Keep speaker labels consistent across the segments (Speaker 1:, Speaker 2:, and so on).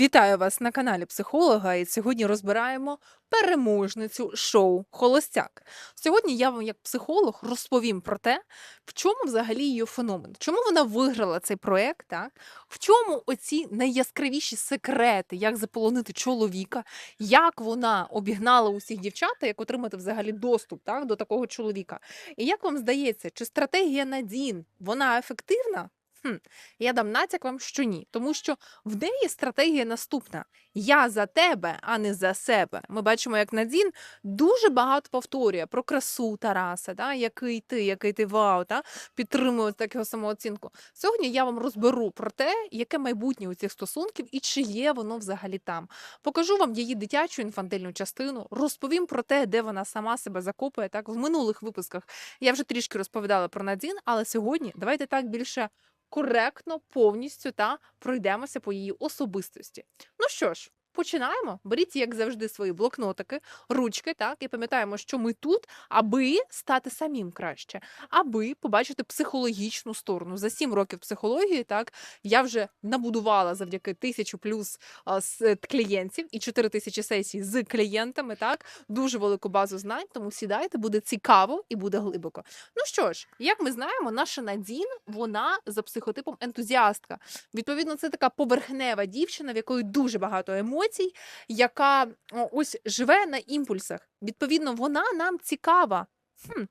Speaker 1: Вітаю вас на каналі Психолога, і сьогодні розбираємо переможницю шоу Холостяк. Сьогодні я вам, як психолог, розповім про те, в чому взагалі її феномен, чому вона виграла цей проект, так? в чому оці найяскравіші секрети, як заполонити чоловіка, як вона обігнала усіх дівчат, як отримати взагалі доступ так, до такого чоловіка. І як вам здається, чи стратегія Надін вона ефективна? Хм, я дам натяк вам, що ні, тому що в неї стратегія наступна: я за тебе, а не за себе. Ми бачимо, як Надін дуже багато повторює про красу Тараса, да? який ти, який ти вау, да? підтримує так його самооцінку. Сьогодні я вам розберу про те, яке майбутнє у цих стосунків і чи є воно взагалі там. Покажу вам її дитячу інфантильну частину, розповім про те, де вона сама себе закопує. Так в минулих випусках я вже трішки розповідала про Надін, але сьогодні давайте так більше коректно, повністю та пройдемося по її особистості. Ну що ж, починаємо. Беріть, як завжди, свої блокнотики, ручки, так, і пам'ятаємо, що ми тут, аби стати самим краще, аби побачити психологічну сторону. За сім років психології, так, я вже набудувала завдяки тисячу плюс е, клієнтів і чотири тисячі сесій з клієнтами, так, дуже велику базу знань, тому сідайте, буде цікаво і буде глибоко. Ну що ж, як ми знаємо, наша Надін, вона за психотипом ентузіастка. Відповідно, це така поверхнева дівчина, в якої дуже багато емоцій, яка ось живе на імпульсах. Відповідно, вона нам цікава. Хм.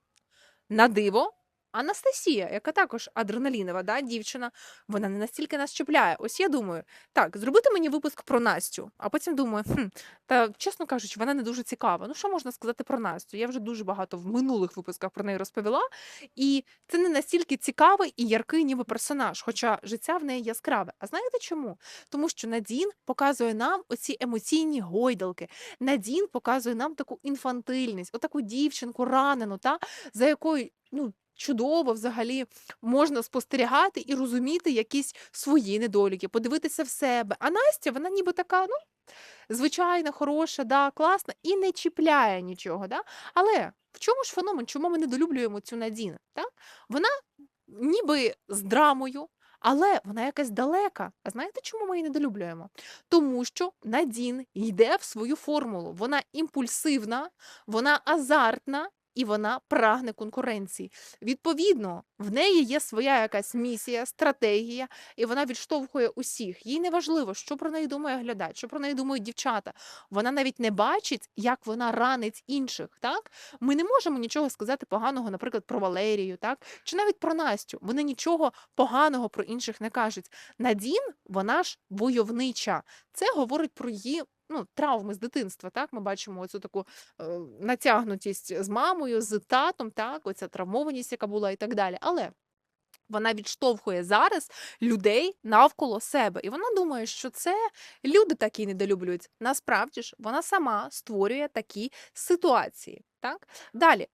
Speaker 1: На диво. Анастасія, яка також адреналінова да, дівчина, вона не настільки нас чіпляє. Ось я думаю, так, зробити мені випуск про Настю, а потім думаю, хм, та чесно кажучи, вона не дуже цікава. Ну що можна сказати про Настю? Я вже дуже багато в минулих випусках про неї розповіла, і це не настільки цікавий і яркий, ніби персонаж, хоча життя в неї яскраве. А знаєте чому? Тому що Надін показує нам оці емоційні гойдалки. Надін показує нам таку інфантильність, отаку дівчинку ранену, та за якою ну. Чудово взагалі можна спостерігати і розуміти якісь свої недоліки, подивитися в себе. А Настя, вона ніби така, ну, звичайна, хороша, да, класна і не чіпляє нічого. Да? Але в чому ж феномен? Чому ми недолюблюємо цю Надін? Так? Вона ніби з драмою, але вона якась далека. А знаєте, чому ми її недолюблюємо? Тому що Надін йде в свою формулу. Вона імпульсивна, вона азартна. І вона прагне конкуренції. Відповідно, в неї є своя якась місія, стратегія, і вона відштовхує усіх. Їй не важливо, що про неї думає глядач, що про неї думають дівчата. Вона навіть не бачить, як вона ранить інших. Так ми не можемо нічого сказати поганого, наприклад, про Валерію, так чи навіть про Настю. Вони нічого поганого про інших не кажуть. Надін, вона ж войовнича. Це говорить про її. Ну, травми з дитинства, так ми бачимо оцю таку е, натягнутість з мамою, з татом, так, оця травмованість, яка була, і так далі. Але вона відштовхує зараз людей навколо себе, і вона думає, що це люди такі недолюблюють. Насправді ж, вона сама створює такі ситуації. Так далі.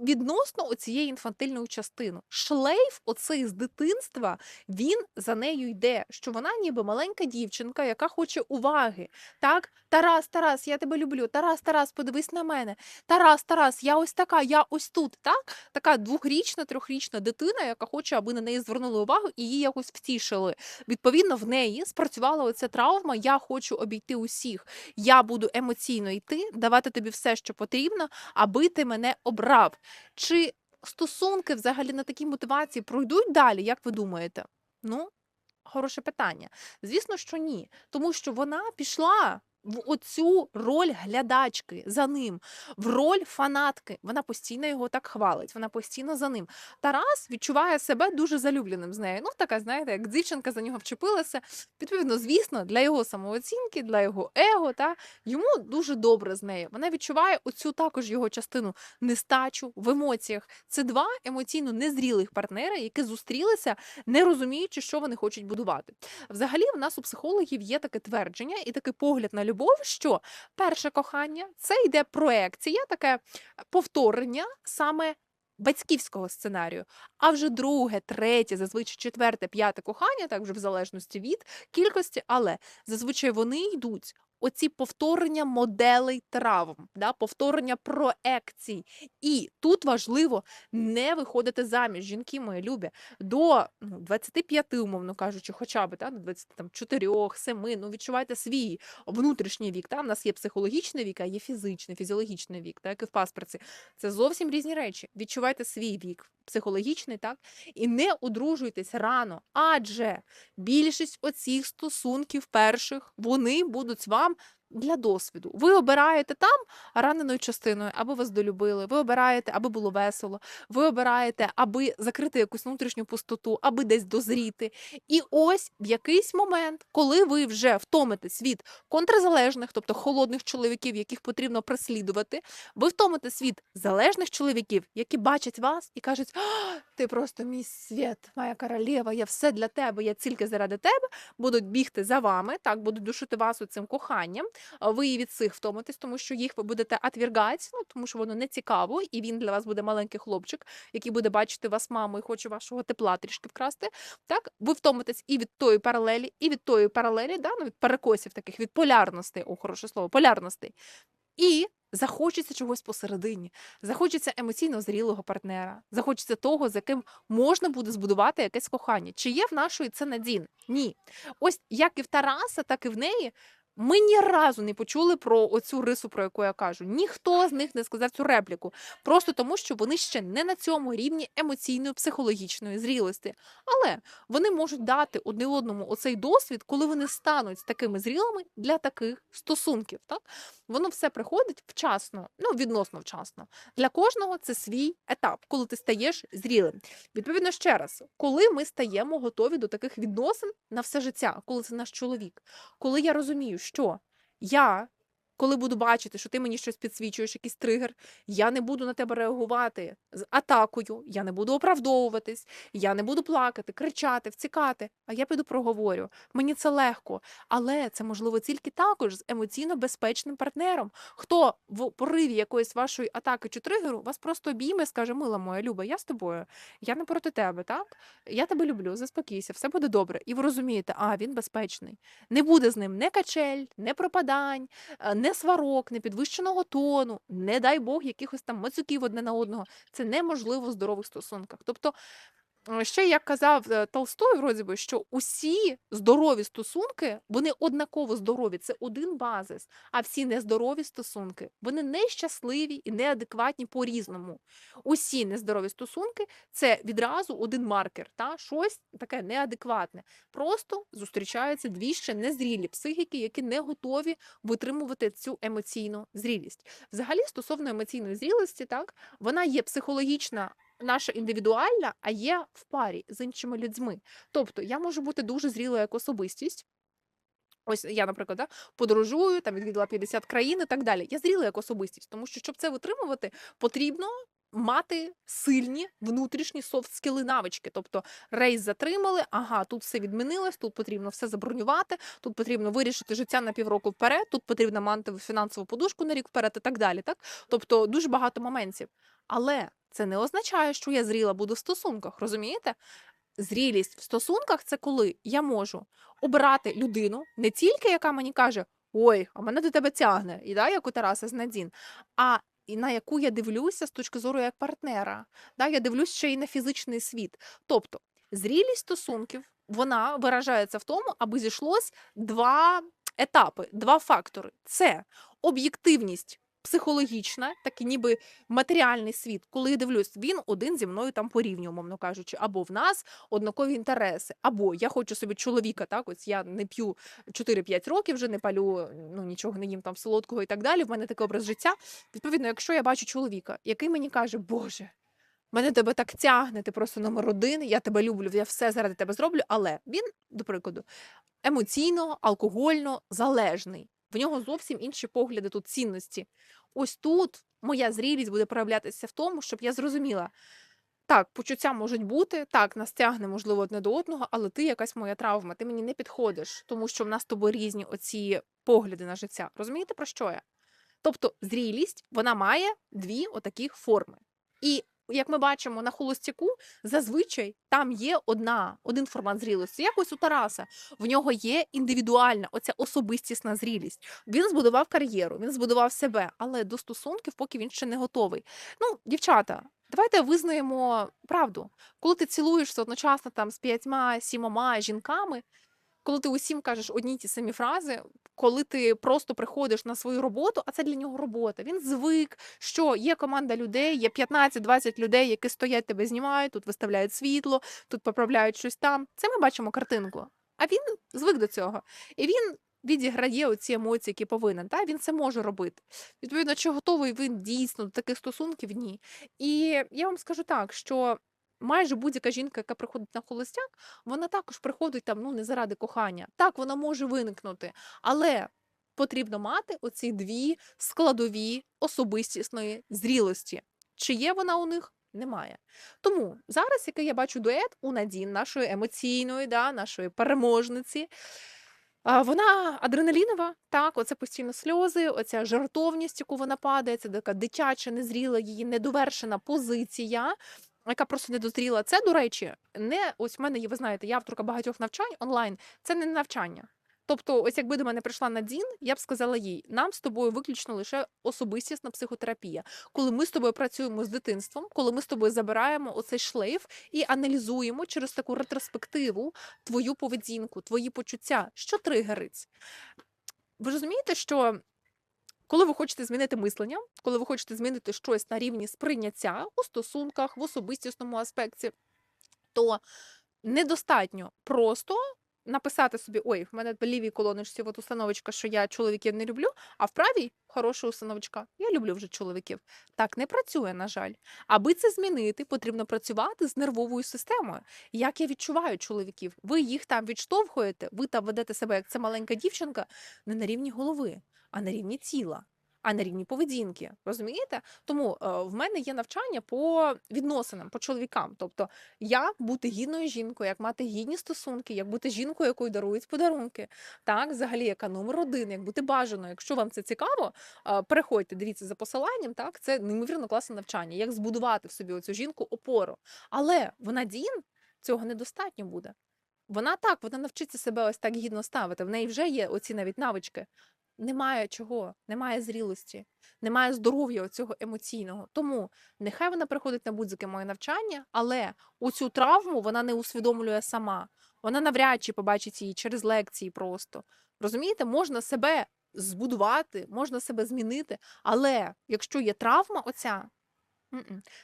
Speaker 1: Відносно оцієї інфантильної частини, шлейф, оцей з дитинства, він за нею йде. Що вона ніби маленька дівчинка, яка хоче уваги. Так, Тарас, Тарас, я тебе люблю. Тарас, Тарас, подивись на мене. Тарас, Тарас, я ось така, я ось тут. Так, така двохрічна, трьохрічна дитина, яка хоче, аби на неї звернули увагу і її якось втішили. Відповідно, в неї спрацювала оця травма. Я хочу обійти усіх. Я буду емоційно йти, давати тобі все, що потрібно, аби ти мене обрав. Чи стосунки взагалі на такій мотивації пройдуть далі, як ви думаєте? Ну, хороше питання. Звісно, що ні. Тому що вона пішла в оцю роль глядачки за ним, в роль фанатки. Вона постійно його так хвалить, вона постійно за ним. Тарас відчуває себе дуже залюбленим з нею. Ну, така, знаєте, як дівчинка за нього вчепилася. Відповідно, звісно, для його самооцінки, для його его, та йому дуже добре з нею. Вона відчуває оцю також його частину нестачу в емоціях. Це два емоційно незрілих партнери, які зустрілися, не розуміючи, що вони хочуть будувати. Взагалі, в нас у психологів є таке твердження і такий погляд на любов, що перше кохання це йде проекція, таке повторення саме. Батьківського сценарію, а вже друге, третє, зазвичай четверте, п'яте кохання, так вже в залежності від кількості, але зазвичай вони йдуть оці повторення моделей травм, да, повторення проекцій. І тут важливо не виходити заміж, жінки мої любі, до ну, 25, умовно кажучи, хоча б да, до 24, 7, ну відчувайте свій внутрішній вік. Там у нас є психологічний вік, а є фізичний, фізіологічний вік, так і в паспорті. Це зовсім різні речі. Відчувайте свій вік, психологічний, так, і не одружуйтесь рано, адже більшість оцих стосунків перших вони будуть вам. Для досвіду. Ви обираєте там раненою частиною, аби вас долюбили. Ви обираєте, аби було весело. Ви обираєте, аби закрити якусь внутрішню пустоту, аби десь дозріти. І ось в якийсь момент, коли ви вже втомитесь від контрзалежних, тобто холодних чоловіків, яких потрібно преслідувати, ви втомитесь від залежних чоловіків, які бачать вас і кажуть: «А, ти просто мій світ, моя королева, я все для тебе, я тільки заради тебе, будуть бігти за вами, так, будуть душити вас цим коханням. Ви і від цих втомитесь, тому що їх ви будете отвергати, ну, тому що воно не цікаво, і він для вас буде маленький хлопчик, який буде бачити вас маму і хоче вашого тепла трішки вкрасти. Так, ви втомитесь і від тої паралелі, і від тої паралелі, да, ну, від перекосів таких, від полярностей, о, хороше слово, полярностей. І захочеться чогось посередині, захочеться емоційно зрілого партнера, захочеться того, з яким можна буде збудувати якесь кохання. Чи є в нашої це надін? Ні. Ось як і в Тараса, так і в неї. Ми ні разу не почули про оцю рису, про яку я кажу. Ніхто з них не сказав цю репліку, просто тому, що вони ще не на цьому рівні емоційної, психологічної зрілості. Але вони можуть дати одне одному оцей досвід, коли вони стануть такими зрілими для таких стосунків. Так воно все приходить вчасно, ну відносно вчасно. Для кожного це свій етап, коли ти стаєш зрілим. Відповідно, ще раз, коли ми стаємо готові до таких відносин на все життя, коли це наш чоловік, коли я розумію, що я. Коли буду бачити, що ти мені щось підсвічуєш, якийсь тригер, я не буду на тебе реагувати з атакою, я не буду оправдовуватись, я не буду плакати, кричати, вцікати. А я піду проговорю. Мені це легко, але це можливо тільки також з емоційно безпечним партнером. Хто в пориві якоїсь вашої атаки чи тригеру вас просто обійме, скаже: Мила моя Люба, я з тобою, я не проти тебе, так? Я тебе люблю, заспокійся, все буде добре. І ви розумієте, а він безпечний. Не буде з ним не качель, не пропадань, е, не сварок, не підвищеного тону, не дай Бог, якихось там мацюків одне на одного. Це неможливо в здорових стосунках. Тобто, ще як казав е, Толстой, вроді би, що усі здорові стосунки, вони однаково здорові, це один базис. А всі нездорові стосунки, вони нещасливі і неадекватні по-різному. Усі нездорові стосунки це відразу один маркер, та щось таке неадекватне. Просто зустрічаються дві ще незрілі психіки, які не готові витримувати цю емоційну зрілість. Взагалі, стосовно емоційної зрілості, так вона є психологічна. Наша індивідуальна, а є в парі з іншими людьми. Тобто я можу бути дуже зрілою як особистість. Ось я, наприклад, да, подорожую, там відвідала 50 країн і так далі. Я зріла як особистість, тому що щоб це витримувати, потрібно мати сильні внутрішні софт-скіли навички. Тобто рейс затримали, ага, тут все відмінилось, тут потрібно все забронювати, тут потрібно вирішити життя на півроку вперед, тут потрібно мати фінансову подушку на рік вперед і так далі. Так? Тобто дуже багато моментів. Але це не означає, що я зріла буду в стосунках, розумієте? Зрілість в стосунках це коли я можу обирати людину не тільки, яка мені каже, ой, а мене до тебе тягне, і да, як у Тараса з Надін, а і на яку я дивлюся з точки зору як партнера. Да, я дивлюсь ще й на фізичний світ. Тобто, зрілість стосунків вона виражається в тому, аби зійшлось два етапи, два фактори: це об'єктивність. Психологічна, такий ніби матеріальний світ, коли я дивлюсь, він один зі мною там порівнює, умовно кажучи, або в нас однакові інтереси, або я хочу собі чоловіка, так ось я не п'ю 4-5 років, вже не палю, ну нічого не їм там солодкого і так далі. В мене такий образ життя. Відповідно, якщо я бачу чоловіка, який мені каже, Боже, мене тебе так тягне, ти просто номер один, я тебе люблю, я все заради тебе зроблю, але він, до прикладу, емоційно, алкогольно залежний. В нього зовсім інші погляди тут цінності. Ось тут моя зрілість буде проявлятися в тому, щоб я зрозуміла. Так, почуття можуть бути, так, нас тягне, можливо, одне до одного, але ти якась моя травма, ти мені не підходиш, тому що в нас з тобою різні оці погляди на життя. Розумієте, про що я? Тобто, зрілість вона має дві отакі форми. І як ми бачимо на холостяку, зазвичай там є одна, один формат зрілості. Якось у Тараса. В нього є індивідуальна, оця особистісна зрілість. Він збудував кар'єру, він збудував себе, але до стосунків, поки він ще не готовий. Ну, дівчата, давайте визнаємо правду. Коли ти цілуєшся одночасно там з п'ятьма, сімома жінками, коли ти усім кажеш одні ті самі фрази, коли ти просто приходиш на свою роботу, а це для нього робота. Він звик, що є команда людей, є 15-20 людей, які стоять тебе знімають, тут виставляють світло, тут поправляють щось там. Це ми бачимо картинку. А він звик до цього. І він відіграє оці емоції, які повинен. Та? Він це може робити. Відповідно, чи готовий він дійсно до таких стосунків? Ні. І я вам скажу так, що майже будь-яка жінка, яка приходить на холостяк, вона також приходить там ну не заради кохання. Так, вона може виникнути, але потрібно мати оці дві складові особистісної зрілості. Чи є вона у них? Немає. Тому зараз, який я бачу дует у Надін, нашої емоційної, да, нашої переможниці. Вона адреналінова, так, оце постійно сльози, оця жартовність, яку вона падає, це така дитяча, незріла, її недовершена позиція, яка просто не дозріла. Це, до речі, не ось в мене є, ви знаєте, я авторка багатьох навчань онлайн, це не навчання. Тобто, ось якби до мене прийшла Надін, я б сказала їй: нам з тобою виключно лише особистісна психотерапія. Коли ми з тобою працюємо з дитинством, коли ми з тобою забираємо оцей шлейф і аналізуємо через таку ретроспективу твою поведінку, твої почуття, що тригерить. Ви розумієте, що коли ви хочете змінити мислення, коли ви хочете змінити щось на рівні сприйняття у стосунках, в особистісному аспекті, то недостатньо просто написати собі: ой, в мене в лівій колоночці от установочка, що я чоловіків не люблю, а в правій хороша установочка. Я люблю вже чоловіків. Так не працює, на жаль. Аби це змінити, потрібно працювати з нервовою системою. Як я відчуваю чоловіків? Ви їх там відштовхуєте, ви там ведете себе як ця маленька дівчинка, не на рівні голови, а на рівні тіла. А на рівні поведінки, розумієте? Тому е, в мене є навчання по відносинам, по чоловікам. Тобто, як бути гідною жінкою, як мати гідні стосунки, як бути жінкою, якою дарують подарунки, так, взагалі, яка номер один, як бути бажаною. Якщо вам це цікаво, е, переходьте, дивіться за посиланням. Так, це неймовірно класне навчання, як збудувати в собі оцю жінку опору. Але в Надін цього недостатньо буде. Вона так, вона навчиться себе ось так гідно ставити. В неї вже є оці навіть навички. Немає чого, немає зрілості, немає здоров'я цього емоційного. Тому нехай вона приходить на будь-яке моє навчання, але оцю травму вона не усвідомлює сама. Вона навряд чи побачить її через лекції просто. Розумієте, можна себе збудувати, можна себе змінити, але якщо є травма, оця.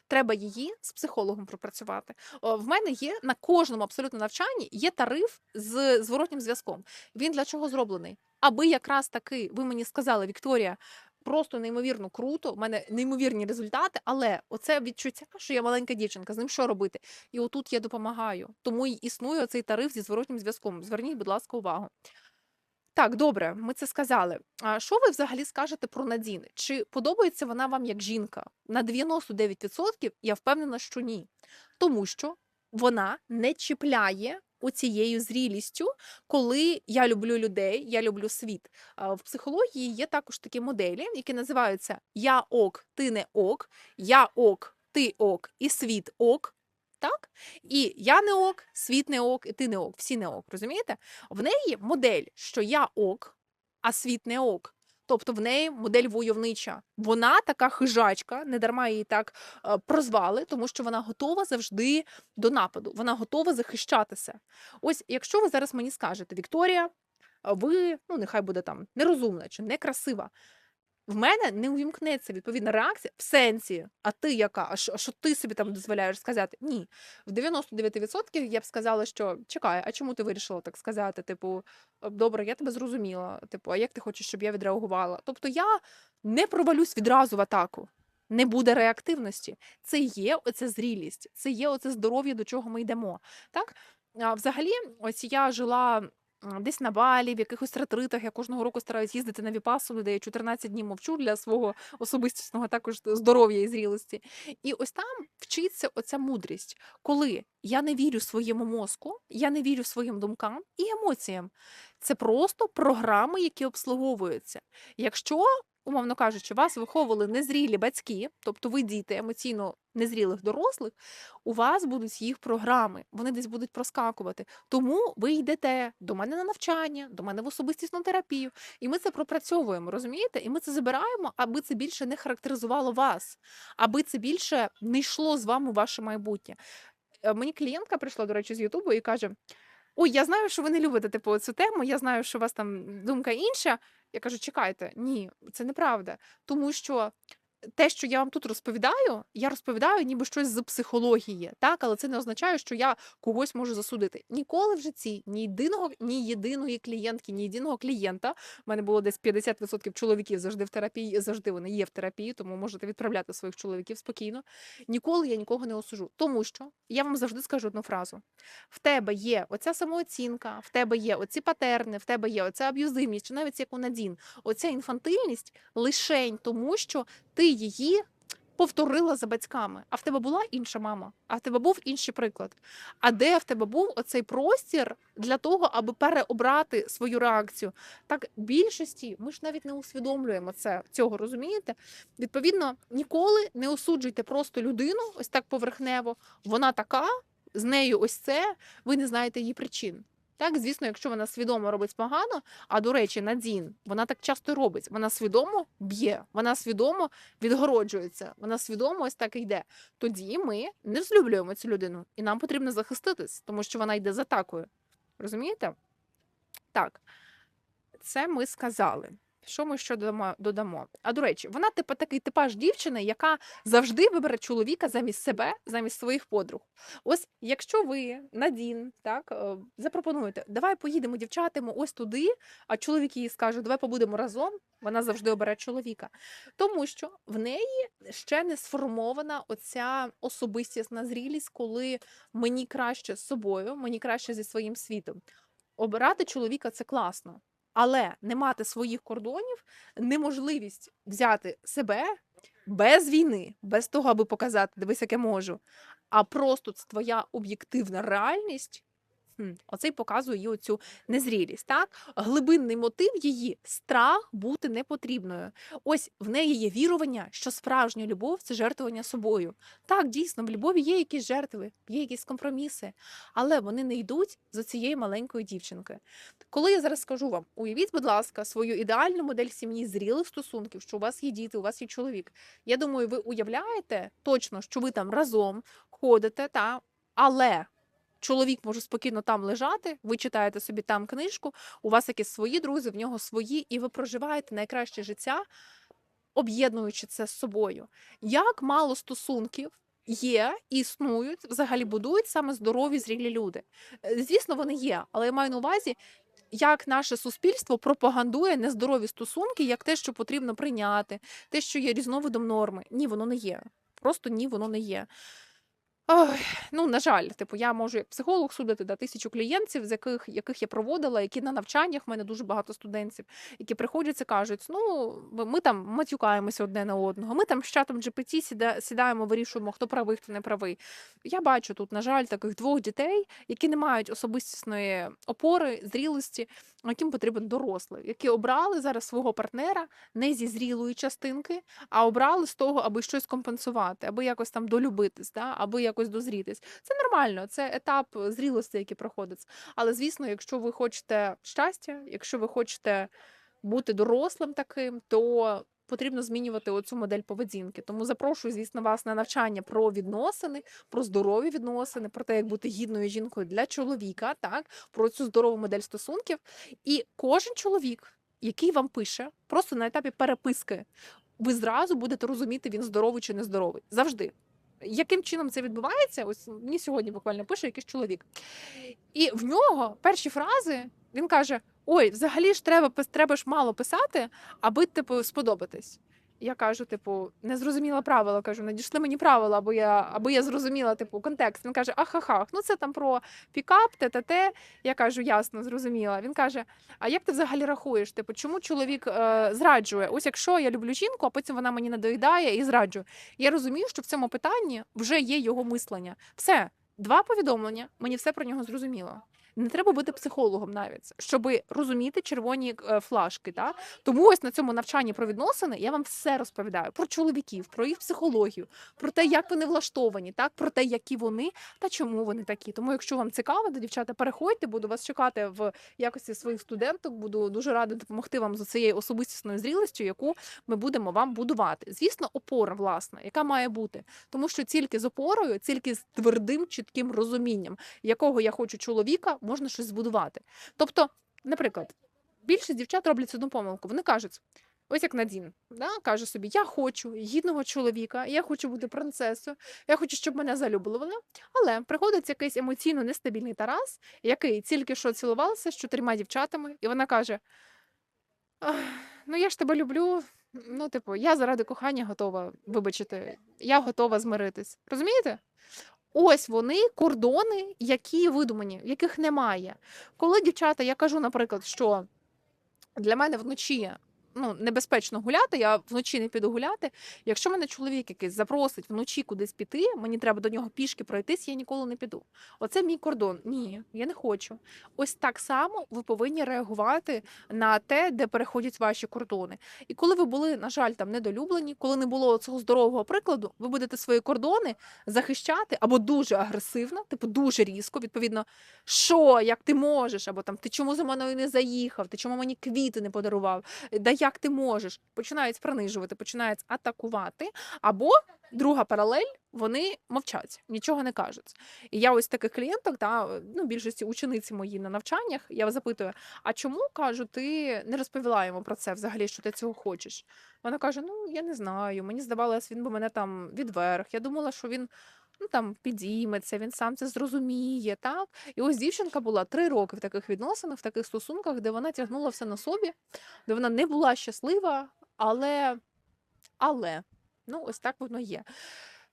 Speaker 1: Треба її з психологом пропрацювати. В мене є на кожному абсолютно навчанні є тариф з зворотнім зв'язком. Він для чого зроблений? Аби якраз таки ви мені сказали, Вікторія, просто неймовірно круто, в мене неймовірні результати, але оце відчуття, що я маленька дівчинка, з ним що робити? І отут я допомагаю. Тому і існує цей тариф зі зворотнім зв'язком. Зверніть, будь ласка, увагу. Так, добре, ми це сказали. А що ви взагалі скажете про Надін? Чи подобається вона вам як жінка? На 99% я впевнена, що ні. Тому що вона не чіпляє оцією зрілістю, коли я люблю людей, я люблю світ. В психології є також такі моделі, які називаються Я ок, ти не ок, я ок, ти ок і світ ок. Так? І я не ок, світ не ок, і ти не ок, всі не ок. Розумієте? В неї модель, що я ок, а світ не ок. Тобто в неї модель войовнича. Вона така хижачка, не дарма її так е, прозвали, тому що вона готова завжди до нападу, вона готова захищатися. Ось, якщо ви зараз мені скажете, Вікторія, ви, ну нехай буде там нерозумна чи некрасива. В мене не увімкнеться відповідна реакція в сенсі, а ти яка? А що, а що ти собі там дозволяєш сказати? Ні. В 99% я б сказала, що чекай, а чому ти вирішила так сказати? Типу, «Е, добре, я тебе зрозуміла. Типу, а як ти хочеш, щоб я відреагувала? Тобто я не провалюсь відразу в атаку. Не буде реактивності. Це є оця зрілість, це є оце здоров'я, до чого ми йдемо. Так? А взагалі, ось я жила десь на Балі, в якихось ретритах. Я кожного року стараюсь їздити на Віпасу, де я 14 днів мовчу для свого особистісного також здоров'я і зрілості. І ось там вчиться оця мудрість, коли я не вірю своєму мозку, я не вірю своїм думкам і емоціям. Це просто програми, які обслуговуються. Якщо умовно кажучи, вас виховували незрілі батьки, тобто ви діти емоційно незрілих дорослих, у вас будуть їх програми, вони десь будуть проскакувати. Тому ви йдете до мене на навчання, до мене в особистісну терапію, і ми це пропрацьовуємо, розумієте? І ми це забираємо, аби це більше не характеризувало вас, аби це більше не йшло з вами у ваше майбутнє. Е, Мені клієнтка прийшла, до речі, з Ютубу і каже: Ой, я знаю, що ви не любите типу цю тему. Я знаю, що у вас там думка інша. Я кажу, чекайте, ні, це неправда. Тому що те, що я вам тут розповідаю, я розповідаю ніби щось з психології, так, але це не означає, що я когось можу засудити. Ніколи в житті ні єдиного, ні єдиної клієнтки, ні єдиного клієнта. У мене було десь 50% чоловіків завжди в терапії, завжди вони є в терапії, тому можете відправляти своїх чоловіків спокійно. Ніколи я нікого не осужу. Тому що я вам завжди скажу одну фразу: в тебе є оця самооцінка, в тебе є оці патерни, в тебе є оця аб'юзивність, чи навіть як у Надін, оця інфантильність лишень тому, що ти її повторила за батьками. А в тебе була інша мама, а в тебе був інший приклад. А де в тебе був оцей простір для того, аби переобрати свою реакцію? Так, більшості ми ж навіть не усвідомлюємо це цього, розумієте? Відповідно, ніколи не осуджуйте просто людину ось так поверхнево. Вона така, з нею ось це, ви не знаєте її причин. Так, звісно, якщо вона свідомо робить погано, а до речі, Надін, вона так часто робить. Вона свідомо б'є, вона свідомо відгороджується, вона свідомо ось так йде. Тоді ми не взлюблюємо цю людину, і нам потрібно захиститись, тому що вона йде з атакою. Розумієте? Так, це ми сказали. Що ми ще додамо? А до речі, вона типу такий типаж дівчини, яка завжди вибере чоловіка замість себе, замість своїх подруг. Ось якщо ви Надін так е, запропонуєте, давай поїдемо дівчатами ось туди, а чоловік їй скаже, давай побудемо разом. Вона завжди обере чоловіка, тому що в неї ще не сформована оця особистісна зрілість, коли мені краще з собою, мені краще зі своїм світом. Обирати чоловіка це класно. Але не мати своїх кордонів, неможливість взяти себе без війни, без того, аби показати, дивись, як можу. А просто це твоя об'єктивна реальність. Хм, Оцей показує її оцю незрілість. Так? Глибинний мотив її страх бути непотрібною. Ось в неї є вірування, що справжня любов це жертвування собою. Так, дійсно, в любові є якісь жертви, є якісь компроміси, але вони не йдуть за цієї маленької дівчинки. Коли я зараз скажу вам, уявіть, будь ласка, свою ідеальну модель сім'ї зрілих стосунків, що у вас є діти, у вас є чоловік. Я думаю, ви уявляєте точно, що ви там разом ходите, та але. Чоловік може спокійно там лежати, ви читаєте собі там книжку, у вас якісь свої друзі, в нього свої, і ви проживаєте найкраще життя, об'єднуючи це з собою. Як мало стосунків є, існують, взагалі будують саме здорові зрілі люди. Е, Звісно, вони є, але я маю на увазі, як наше суспільство пропагандує нездорові стосунки, як те, що потрібно прийняти, те, що є різновидом норми. Ні, воно не є. Просто ні, воно не є. Ой, ну, на жаль, типу, я можу як психолог судити да, тисячу клієнтів, з яких, яких я проводила, які на навчаннях, в мене дуже багато студентів, які приходять і кажуть, ну, ми там матюкаємося одне на одного, ми там з чатом GPT сіда, сідаємо, вирішуємо, хто правий, хто не правий. Я бачу тут, на жаль, таких двох дітей, які не мають особистісної опори, зрілості, яким потрібен дорослий, які обрали зараз свого партнера не зі зрілої частинки, а обрали з того, аби щось компенсувати, аби якось там долюбитись, да? аби якось дозрітись. Це нормально, це етап зрілості, який проходить. Але звісно, якщо ви хочете щастя, якщо ви хочете бути дорослим таким, то потрібно змінювати оцю модель поведінки. Тому запрошую, звісно, вас на навчання про відносини, про здорові відносини, про те, як бути гідною жінкою для чоловіка, так про цю здорову модель стосунків. І кожен чоловік, який вам пише, просто на етапі переписки, ви зразу будете розуміти, він здоровий чи нездоровий. Завжди. Яким чином це відбувається? Ось мені сьогодні буквально пише якийсь чоловік. І в нього перші фрази він каже: Ой, взагалі ж треба треба ж мало писати, аби типу сподобатись. Я кажу, типу, не зрозуміла правила. Кажу, надійшли мені правила, аби я аби я зрозуміла типу контекст. Він каже, ахахах, ну це там про пікап, те те те. Я кажу, ясно, зрозуміла. Він каже: А як ти взагалі рахуєш? Типу, чому чоловік е, зраджує? Ось якщо я люблю жінку, а потім вона мені надоїдає і зраджує. Я розумію, що в цьому питанні вже є його мислення. Все, два повідомлення, мені все про нього зрозуміло. Не треба бути психологом навіть, щоб розуміти червоні е, флажки. Та? Тому ось на цьому навчанні про відносини я вам все розповідаю про чоловіків, про їх психологію, про те, як вони влаштовані, так про те, які вони та чому вони такі. Тому, якщо вам цікаво, то дівчата, переходьте, буду вас чекати в якості своїх студенток. Буду дуже рада допомогти вам з цією особистісною зрілістю, яку ми будемо вам будувати. Звісно, опора власна, яка має бути, тому що тільки з опорою, тільки з твердим, чітким розумінням, якого я хочу чоловіка, можна щось збудувати. Тобто, наприклад, більшість дівчат роблять одну помилку. Вони кажуть. Ось як Надін да, каже собі: Я хочу гідного чоловіка, я хочу бути принцесою, я хочу, щоб мене залюблювали. Але приходить якийсь емоційно нестабільний Тарас, який тільки що цілувався з чотирма дівчатами, і вона каже: Ну, я ж тебе люблю. Ну, типу, я заради кохання готова вибачити, я готова змиритись. Розумієте? Ось вони кордони, які видумані, яких немає. Коли дівчата, я кажу, наприклад, що для мене вночі ну, небезпечно гуляти, я вночі не піду гуляти. Якщо мене чоловік якийсь запросить вночі кудись піти, мені треба до нього пішки пройтись, я ніколи не піду. Оце мій кордон. Ні, я не хочу. Ось так само ви повинні реагувати на те, де переходять ваші кордони. І коли ви були, на жаль, там недолюблені, коли не було цього здорового прикладу, ви будете свої кордони захищати або дуже агресивно, типу дуже різко, відповідно, що, як ти можеш, або там ти чому за мною не заїхав, ти чому мені квіти не подарував, да як ти можеш, починають принижувати, починають атакувати, або друга паралель. Вони мовчать, нічого не кажуть. І я ось таких клієнток, та ну більшості учениці мої на навчаннях, я запитую: а чому кажу, ти не розповіла йому про це взагалі, що ти цього хочеш? Вона каже: Ну я не знаю. Мені здавалось, він би мене там відверх. Я думала, що він. Ну там підійметься, він сам це зрозуміє, так і ось дівчинка була три роки в таких відносинах, в таких стосунках, де вона тягнула все на собі, де вона не була щаслива, але але ну ось так воно є.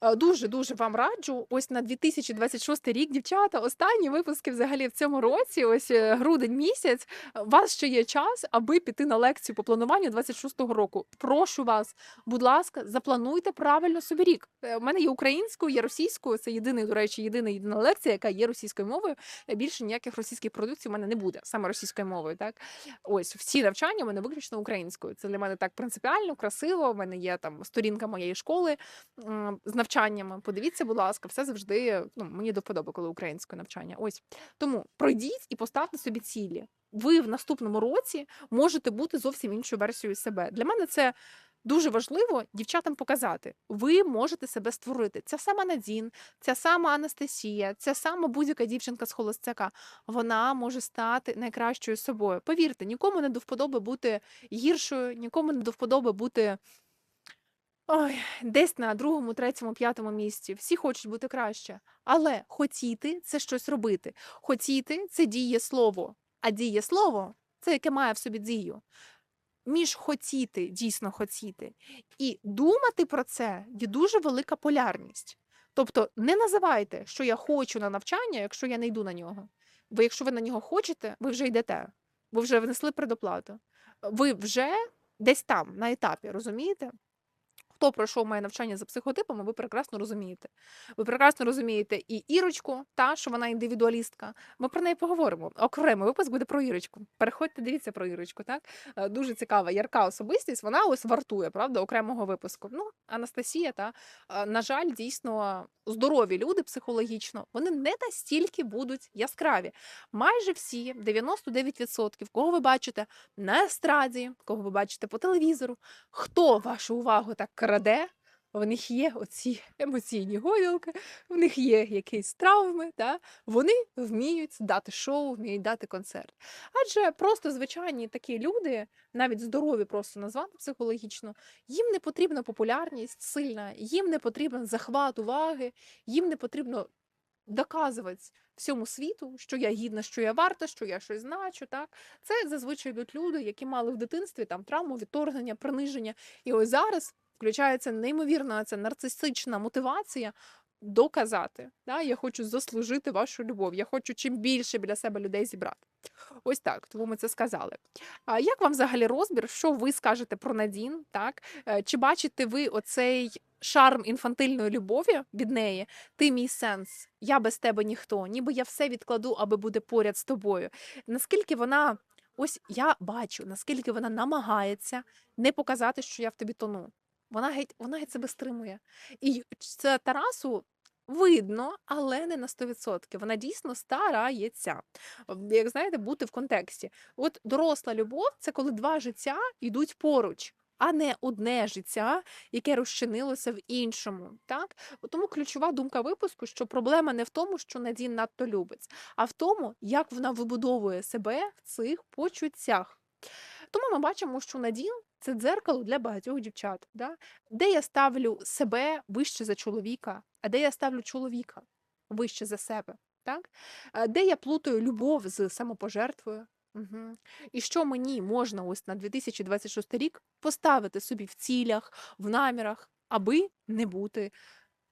Speaker 1: Дуже дуже вам раджу. Ось на 2026 рік, дівчата, останні випуски взагалі в цьому році, ось е, грудень місяць. е, У вас ще є час, аби піти на лекцію по плануванню 26-го року. Прошу вас, будь ласка, заплануйте правильно собі рік. Е, У мене є українською, є російською. Це єдиний, до речі, єдина єдина лекція, яка є російською мовою. Більше ніяких російських продукцій у мене не буде, саме російською мовою. Так ось всі навчання у мене виключно українською. Це для мене так принципіально, красиво. У мене є там сторінка моєї школи навчаннями. Подивіться, будь ласка, все завжди ну, мені до вподоби, коли українське навчання. Ось тому пройдіть і поставте собі цілі. Ви в наступному році можете бути зовсім іншою версією себе. Для мене це. Дуже важливо дівчатам показати, ви можете себе створити. Ця сама Надін, ця сама Анастасія, ця сама будь-яка дівчинка з холостяка. Вона може стати найкращою собою. Повірте, нікому не до вподоби бути гіршою, нікому не до вподоби бути Ой, десь на другому, третьому, п'ятому місці. Всі хочуть бути краще. Але хотіти це щось робити. Хотіти це діє слово. А діє слово це яке має в собі дію. Між хотіти, дійсно хотіти, і думати про це є дуже велика полярність. Тобто не називайте, що я хочу на навчання, якщо я не йду на нього. Бо якщо ви на нього хочете, ви вже йдете, ви вже внесли предоплату. Ви вже десь там, на етапі, розумієте? Хто пройшов моє навчання за психотипами, ви прекрасно розумієте. Ви прекрасно розумієте і Ірочку, та що вона індивідуалістка. Ми про неї поговоримо. Окремий випуск буде про Ірочку. Переходьте, дивіться про Ірочку. Так Е, дуже цікава, ярка особистість. Вона ось вартує, правда, окремого випуску. Ну, Анастасія, та е, на жаль, дійсно здорові люди психологічно, вони не настільки будуть яскраві. Майже всі 99%, кого ви бачите на естраді, кого ви бачите по телевізору, хто вашу увагу так краде, в них є оці емоційні гойдалки, в них є якісь травми, та? вони вміють дати шоу, вміють дати концерт. Адже просто звичайні такі люди, навіть здорові, просто назвати психологічно, їм не потрібна популярність сильна, їм не потрібен захват уваги, їм не потрібно доказувати всьому світу, що я гідна, що я варта, що я щось значу. Так це зазвичай йдуть люди, які мали в дитинстві там травму, відторгнення, приниження. І ось зараз включається неймовірна ця нарцисична мотивація. Доказати, да? я хочу заслужити вашу любов, я хочу чим більше біля себе людей зібрати. Ось так, тому ми це сказали. А як вам взагалі розбір? Що ви скажете про Надін? Так? Е, Чи бачите ви оцей шарм інфантильної любові від неї? Ти мій сенс, я без тебе ніхто, ніби я все відкладу, аби бути поряд з тобою. Наскільки вона, ось я бачу, наскільки вона намагається не показати, що я в тобі тону. Вона геть, вона геть себе стримує. І це Тарасу видно, але не на 100%. Вона дійсно старається. Як знаєте, бути в контексті. От доросла любов це коли два життя йдуть поруч. А не одне життя, яке розчинилося в іншому. Так? Тому ключова думка випуску, що проблема не в тому, що Надін надто любить, а в тому, як вона вибудовує себе в цих почуттях. Тому ми бачимо, що Надін це дзеркало для багатьох дівчат. Да? Де я ставлю себе вище за чоловіка, а де я ставлю чоловіка вище за себе. Так? Де я плутаю любов з самопожертвою. Угу. І що мені можна ось на 2026 рік поставити собі в цілях, в намірах, аби не бути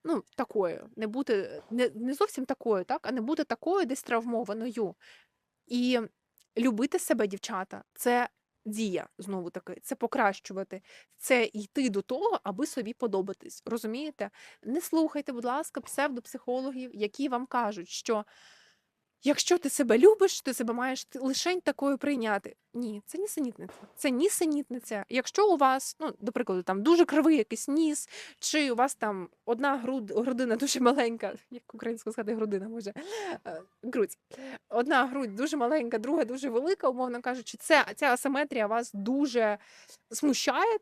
Speaker 1: ну, такою, не бути не, не зовсім такою, так, а не бути такою десь травмованою. І любити себе, дівчата, це дія, знову таки, це покращувати, це йти до того, аби собі подобатись. Розумієте? Не слухайте, будь ласка, псевдопсихологів, які вам кажуть, що якщо ти себе любиш, ти себе маєш лишень такою прийняти. Ні, це нісенітниця. Це нісенітниця. Якщо у вас, ну, до прикладу, там дуже кривий якийсь ніс, чи у вас там одна груд, грудина дуже маленька, як українською сказати, грудина може, е, грудь. Одна грудь дуже маленька, друга дуже велика, умовно кажучи, це, ця асиметрія вас дуже смущає.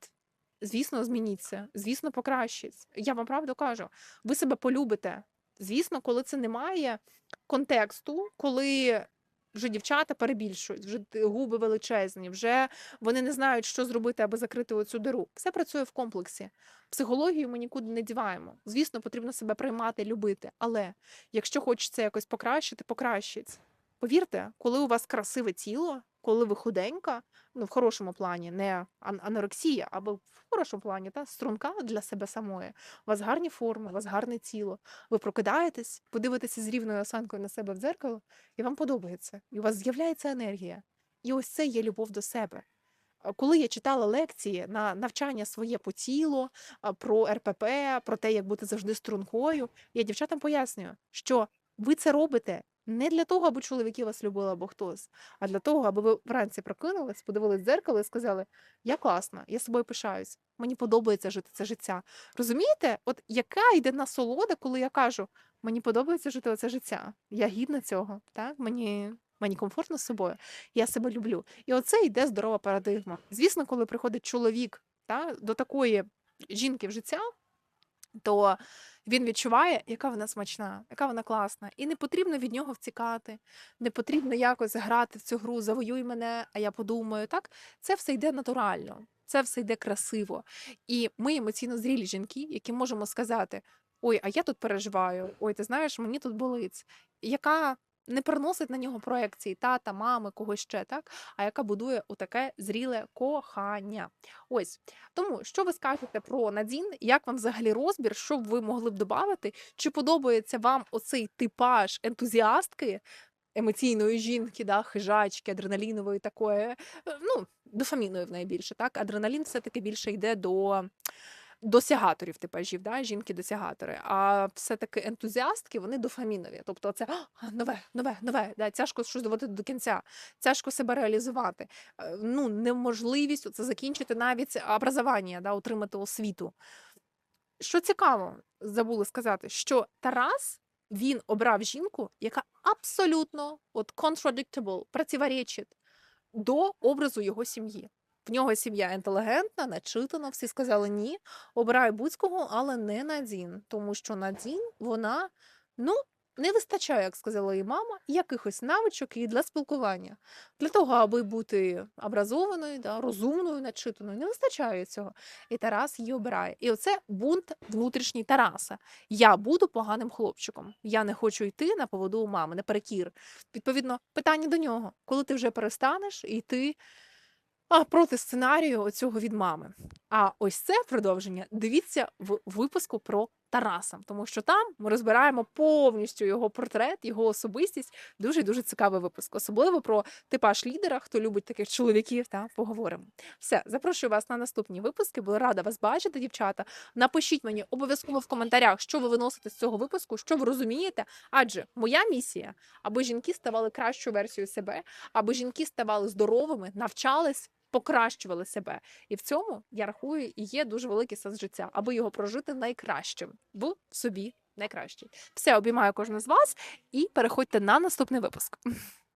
Speaker 1: Звісно, змініться, звісно, покращиться. Я вам правду кажу, ви себе полюбите. Звісно, коли це немає контексту, коли вже дівчата перебільшують, вже губи величезні, вже вони не знають, що зробити, аби закрити оцю диру. Все працює в комплексі. Психологію ми нікуди не діваємо. Звісно, потрібно себе приймати, любити. Але якщо хочеться якось покращити, покращиться. Повірте, коли у вас красиве тіло, коли ви худенька, ну в хорошому плані, не анорексія, або в хорошому плані, та струнка для себе самої. У вас гарні форми, у вас гарне тіло. Ви прокидаєтесь, подивитеся з рівною осанкою на себе в дзеркало, і вам подобається. І у вас з'являється енергія. І ось це є любов до себе. Коли я читала лекції на навчання своє по тілу, про РПП, про те, як бути завжди стрункою, я дівчатам пояснюю, що ви це робите не для того, аби чоловіки вас любили або хтось, а для того, аби ви вранці прокинулись, подивились в дзеркало і сказали: Я класна, я собою пишаюсь, мені подобається жити це життя. Розумієте, от яка йде насолода, коли я кажу, мені подобається жити оце життя, я гідна цього, так? Мені. Мені комфортно з собою, я себе люблю. І оце йде здорова парадигма. Звісно, коли приходить чоловік та, до такої жінки в життя, то він відчуває, яка вона смачна, яка вона класна. І не потрібно від нього втікати, не потрібно якось грати в цю гру, завоюй мене, а я подумаю. Так, це все йде натурально, це все йде красиво. І ми емоційно зрілі жінки, які можемо сказати: ой, а я тут переживаю, ой, ти знаєш, мені тут болить. Яка не приносить на нього проекції тата, мами, когось ще, так, а яка будує отаке зріле кохання. Ось тому, що ви скажете про Надін? Як вам взагалі розбір? Що б ви могли б додати? Чи подобається вам оцей типаж ентузіастки? Емоційної жінки, да, хижачки, адреналінової такої, е, ну, дофаміної в найбільше, так? Адреналін все-таки більше йде до досягаторів типажів, да? жінки-досягатори. А все-таки ентузіастки, вони дофамінові. Тобто це «А, нове, нове, нове, да? тяжко щось доводити до кінця, тяжко себе реалізувати. Е, Ну, неможливість це закінчити навіть образування, да? отримати освіту. Що цікаво, забули сказати, що Тарас він обрав жінку, яка абсолютно от contradictable, противоречить до образу його сім'ї. В нього сім'я інтелігентна, начитана, всі сказали ні, обирай будь-кого, але не Надін. Тому що Надін, вона, ну, не вистачає, як сказала її мама, якихось навичок і для спілкування. Для того, аби бути образованою, да, розумною, начитаною, не вистачає цього. І Тарас її обирає. І оце бунт внутрішній Тараса. Я буду поганим хлопчиком. Я не хочу йти на поводу у мами, наперекір. Відповідно, питання до нього: коли ти вже перестанеш йти а, проти сценарію оцього від мами. А ось це продовження. Дивіться в випуску про Тарасом, тому що там ми розбираємо повністю його портрет, його особистість. Дуже дуже цікавий випуск, особливо про типаж лідера, хто любить таких чоловіків. Та поговоримо. Все, запрошую вас на наступні випуски. Була рада вас бачити, дівчата. Напишіть мені обов'язково в коментарях, що ви виносите з цього випуску, що ви розумієте. Адже моя місія, аби жінки ставали кращою версією себе, аби жінки ставали здоровими, навчались. Покращували себе, і в цьому я рахую є дуже великий сенс життя, аби його прожити найкращим в собі найкращий. Все обіймаю кожну з вас і переходьте на наступний випуск.